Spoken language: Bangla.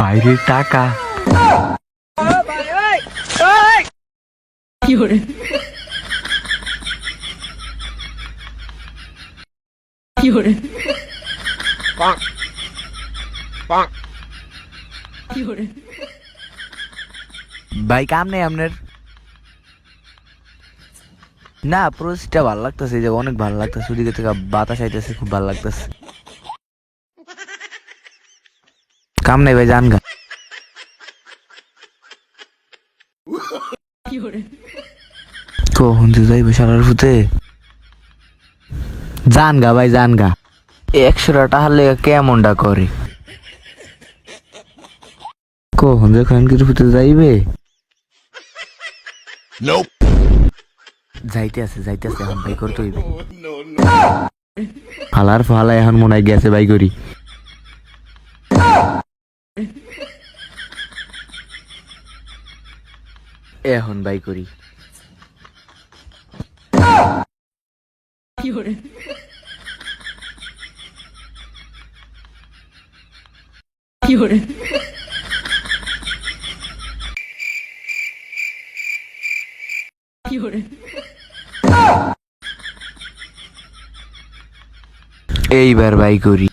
বাইরের টাকা। ভাই কাম নেই আপনার? না প্রসিসটা ভালো লাগতেছে যে অনেক ভালো লাগতেছে, ওদিকে থেকে বাতাস আইতেছে, খুব ভালো লাগতেছে। কাম নেই ভাই জান গা। কখন যে যাইবে সারার ফুতে। জান গা ভাই জান গা। একশোটা টাহার লেগে কেমনটা করে? কখন যে খানকির ফুতে যাইবে? যাইতে আছে যাইতে আছে এখন বাই করতে হইবে। ফালার ফালা এখন মনে হয় গেছে বাই করি। এখন বাই করি। এইবার বাই করি।